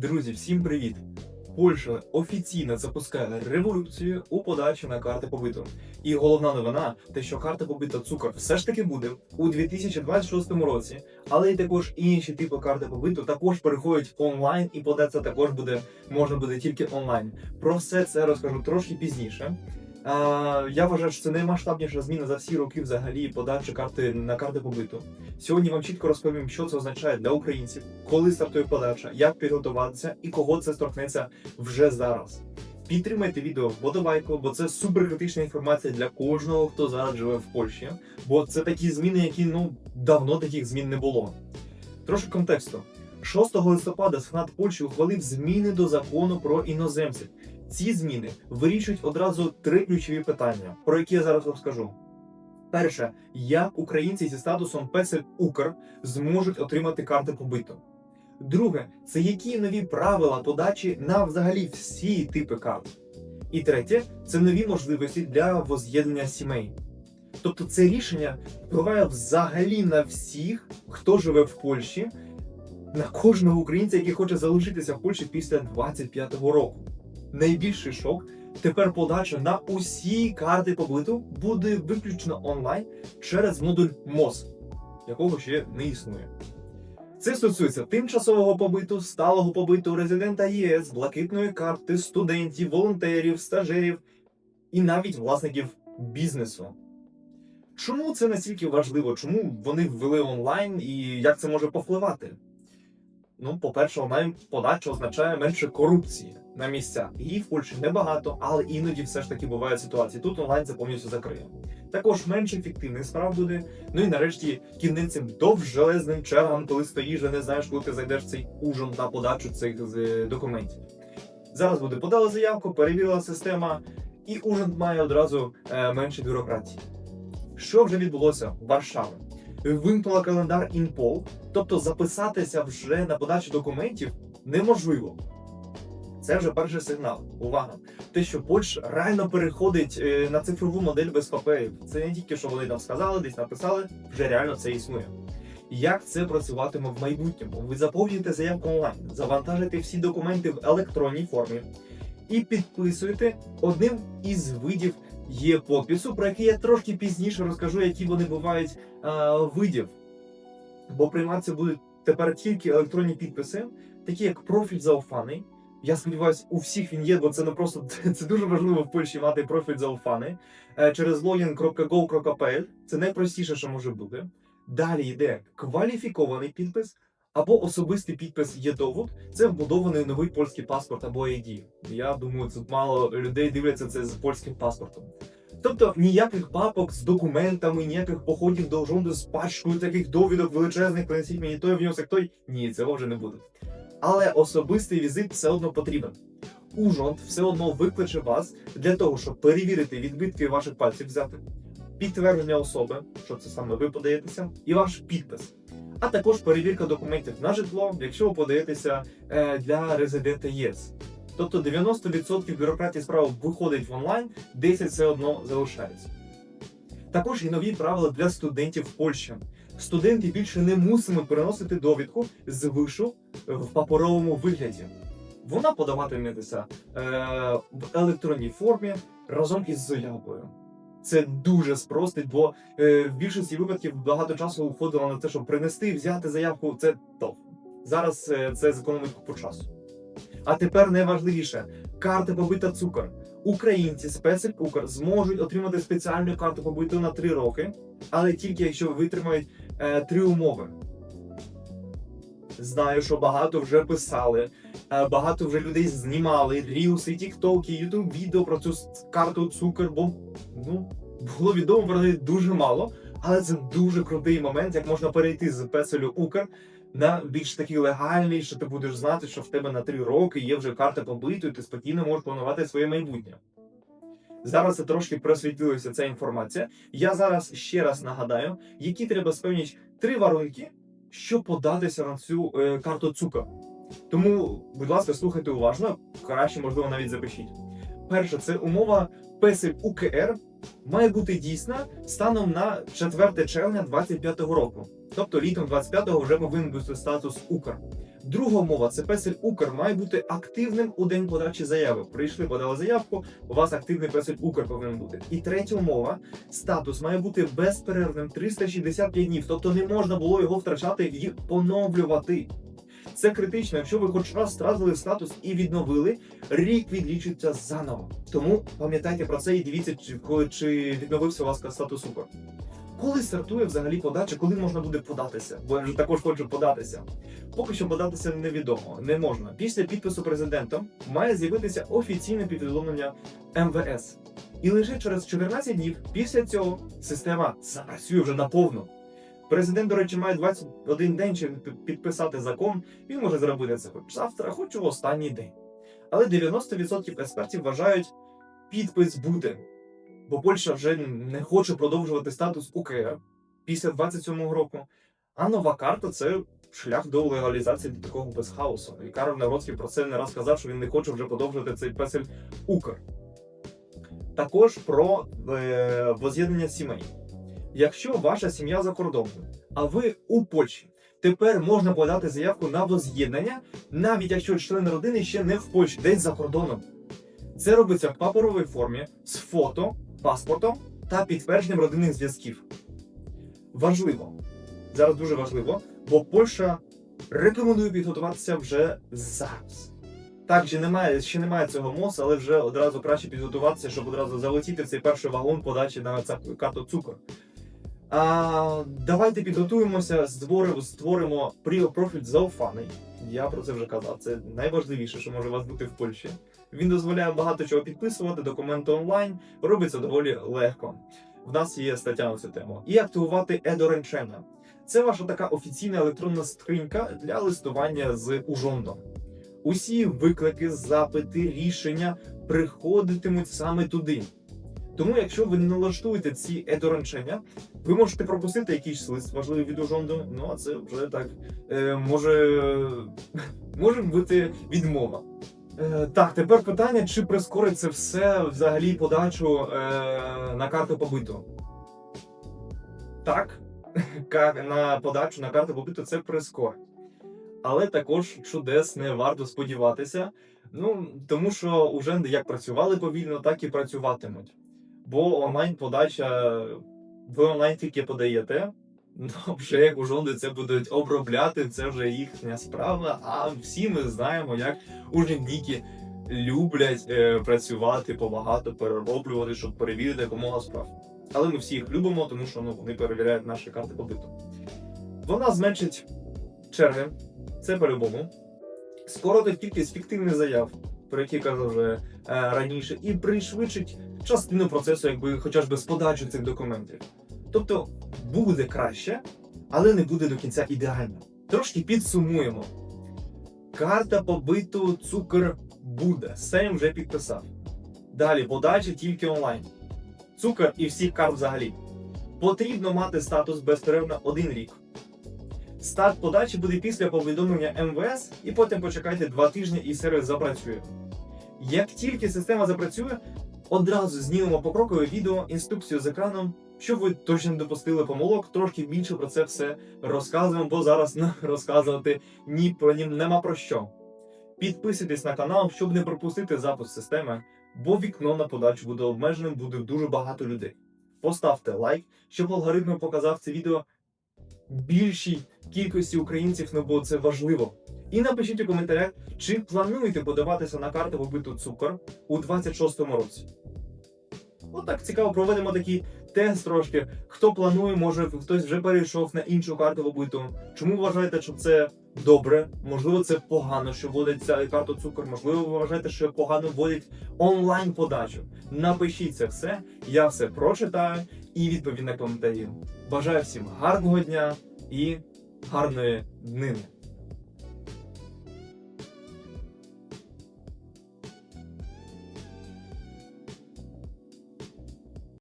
Друзі, всім привіт! Польща офіційно запускає революцію у подачі на карти побиту. І головна новина, те, що карта побита цукор все ж таки буде у 2026 році, але й також інші типи карти побиту також переходять онлайн, і податися також буде можна буде тільки онлайн. Про все це розкажу трошки пізніше. А, я вважаю, що це наймасштабніша зміна за всі роки взагалі подачі карти на карти побиту. Сьогодні вам чітко розповім, що це означає для українців, коли стартує подача, як підготуватися і кого це торкнеться вже зараз. Підтримайте відео вподобайку, бо це суперкритична інформація для кожного, хто зараз живе в Польщі. Бо це такі зміни, які ну давно таких змін не було. Трошки контексту. 6 листопада Сенат Польщі ухвалив зміни до закону про іноземців. Ці зміни вирішують одразу три ключові питання, про які я зараз розкажу. Перше, як українці зі статусом песель Укр зможуть отримати карти побиту. Друге, це які нові правила подачі на взагалі всі типи карт. І третє, це нові можливості для воз'єднання сімей. Тобто це рішення впливає взагалі на всіх, хто живе в Польщі, на кожного українця, який хоче залишитися в Польщі після 25-го року. Найбільший шок тепер подача на усі карти побиту буде виключно онлайн через модуль МОЗ, якого ще не існує. Це стосується тимчасового побиту, сталого побиту, резидента ЄС, блакитної карти, студентів, волонтерів, стажерів і навіть власників бізнесу. Чому це настільки важливо? Чому вони ввели онлайн і як це може повпливати? Ну, по-перше, подача означає менше корупції на місцях. Її в Польщі небагато, але іноді все ж таки бувають ситуації. Тут онлайн це повністю закриє. Також менше фіктивних справ буде. Ну і нарешті кінець цим довжелезним чергам, коли стоїш, і не знаєш, коли ти зайдеш цей ужин на подачу цих е, документів. Зараз буде подала заявку, перевірила система, і ужин має одразу е, менше бюрократії. Що вже відбулося в Варшаві? Вимкнула календар InPol, тобто записатися вже на подачу документів неможливо. Це вже перший сигнал. Увага! Те, що Польща реально переходить е, на цифрову модель без паперів. Це не тільки що вони там сказали, десь написали, вже реально це існує. Як це працюватиме в майбутньому? Ви заповнюєте заявку онлайн, завантажите всі документи в електронній формі і підписуєте одним із видів є подпису, про який я трошки пізніше розкажу, які вони бувають е, видів. Бо прийматися будуть тепер тільки електронні підписи, такі як профіль зауфаний. Я сподіваюся, у всіх він є, бо це не просто це дуже важливо в Польщі мати профіль зауфаний. Е, через login.go.pl це найпростіше, що може бути. Далі йде кваліфікований підпис або особистий підпис є довод. Це вбудований новий польський паспорт або ID. Я думаю, тут мало людей дивляться це з польським паспортом. Тобто ніяких папок з документами, ніяких походів до жонду з пачкою таких довідок величезних, принесіть мені той внесок, той. Ні, цього вже не буде. Але особистий візит все одно потрібен. Ужонт все одно викличе вас для того, щоб перевірити відбитки ваших пальців взяти, підтвердження особи, що це саме ви подаєтеся, і ваш підпис. А також перевірка документів на житло, якщо ви подаєтеся е, для резидента ЄС. Тобто 90% бюрократії справи виходить в онлайн, 10% все одно залишається. Також є нові правила для студентів в Польщі. Студенти більше не мусимо переносити довідку з вишу в паперовому вигляді. Вона подаватиметься е, в електронній формі разом із заявою. Це дуже спростить, бо е, в більшості випадків багато часу уходило на те, щоб принести, взяти заявку. Це то Зараз е, це зекономить по часу. А тепер найважливіше карта побита цукор. Українці специк Укр зможуть отримати спеціальну карту побиту на 3 роки, але тільки якщо витримають е, три умови. Знаю, що багато вже писали, е, багато вже людей знімали, рілси, тіктоки, ютуб відео про цю карту цукор, бо ну, було відомо про неї дуже мало, але це дуже крутий момент, як можна перейти з песелю Укр на більш такий легальний, що ти будеш знати, що в тебе на три роки є вже карта побиту, і ти спокійно можеш планувати своє майбутнє. Зараз це трошки просвітлилася ця інформація. Я зараз ще раз нагадаю, які треба спевнити три варунки, щоб податися на цю е, карту цука. Тому, будь ласка, слухайте уважно, краще, можливо, навіть запишіть. Перше, це умова песель УКР має бути дійсна станом на 4 червня 2025 року. Тобто літом 25-го вже повинен бути статус Укр. Друга умова це песель Укр має бути активним у день подачі заяви. Прийшли, подали заявку, у вас активний песель Укр повинен бути. І третя умова статус має бути безперервним 365 днів, тобто не можна було його втрачати і поновлювати. Це критично, якщо ви хоч раз втратили статус і відновили, рік відлічується заново. Тому пам'ятайте про це і дивіться, коли- чи відновився у вас статус УКР. Коли стартує взагалі подача, коли можна буде податися? Бо я вже також хочу податися. Поки що податися невідомо, не можна. Після підпису президентом має з'явитися офіційне повідомлення МВС. І лише через 14 днів після цього система запрацює вже наповну. Президент, до речі, має 21 день, щоб підписати закон. Він може зробити це хоч завтра, хоч у останній день. Але 90% експертів вважають, підпис буде. Бо Польща вже не хоче продовжувати статус УКР після 27-го року. А нова карта це шлях до легалізації до такого без хаосу. І Карл Навроцький про це не раз казав, що він не хоче вже подовжувати цей песель Укр. Також про е, воз'єднання сімей. Якщо ваша сім'я за кордоном, а ви у Польщі, тепер можна подати заявку на воз'єднання, навіть якщо член родини ще не в Польщі, десь за кордоном. Це робиться в паперовій формі з фото, паспортом та підтвердженням родинних зв'язків. Важливо, зараз дуже важливо, бо Польща рекомендує підготуватися вже зараз. Так, ще немає, ще немає цього МОЗ, але вже одразу краще підготуватися, щоб одразу залетіти в цей перший вагон подачі на карту цукор. А, давайте підготуємося, створимо, створимо профіль зауфаний. Я про це вже казав. Це найважливіше, що може у вас бути в Польщі. Він дозволяє багато чого підписувати, документи онлайн, робиться доволі легко. В нас є стаття на цю тему. І активувати Едоренчена. Це ваша така офіційна електронна скринька для листування з Ужондом. Усі виклики, запити, рішення приходитимуть саме туди. Тому, якщо ви не налаштуєте ці едоренчення, ви можете пропустити якийсь лист важливий від Ужонду, ну а це вже так е, може, може бути відмова. Е, так, тепер питання, чи прискорить це все взагалі подачу е, на карту побиту? Так, на подачу на карту побиту це прискорить. Але також чудес не варто сподіватися. Ну, тому що уже як працювали повільно, так і працюватимуть. Бо онлайн-подача, ви онлайн тільки подаєте, ну вже як ужонди це будуть обробляти, це вже їхня справа. А всі ми знаємо, як ужендіки люблять е, працювати, побагато перероблювати, щоб перевірити якомога справ. Але ми всі їх любимо, тому що ну, вони перевіряють наші карти побиту. Вона зменшить черги, це по-любому. Скоротить кількість фіктивних заяв, про які казав вже е, раніше, і пришвидшить частину процесу, якби хоча б з подачі цих документів. Тобто буде краще, але не буде до кінця ідеально. Трошки підсумуємо. Карта побиту цукор буде. Сейм вже підписав. Далі подача тільки онлайн. Цукор і всіх карт взагалі. Потрібно мати статус безперервно один рік. Старт подачі буде після повідомлення МВС, і потім почекайте два тижні і сервіс запрацює. Як тільки система запрацює, одразу знімемо покрокове відео, інструкцію з екраном, щоб ви точно не допустили помилок, трошки більше про це все розказуємо, бо зараз ну, розказувати ні про ні нема про що. Підписуйтесь на канал, щоб не пропустити запуск системи, бо вікно на подачу буде обмеженим, буде дуже багато людей. Поставте лайк, щоб алгоритм показав це відео більшій кількості українців, ну бо це важливо. І напишіть у коментарях, чи плануєте подаватися на карту побиту цукор у 26-му році. Отак цікаво, проведемо такий тест трошки. Хто планує, може хтось вже перейшов на іншу карту побиту. Чому вважаєте, що це добре? Можливо, це погано, що вводять ця карту цукор. Можливо, ви вважаєте, що погано вводять онлайн подачу. Напишіть це все, я все прочитаю і відповім на коментарі. Бажаю всім гарного дня і гарної днини.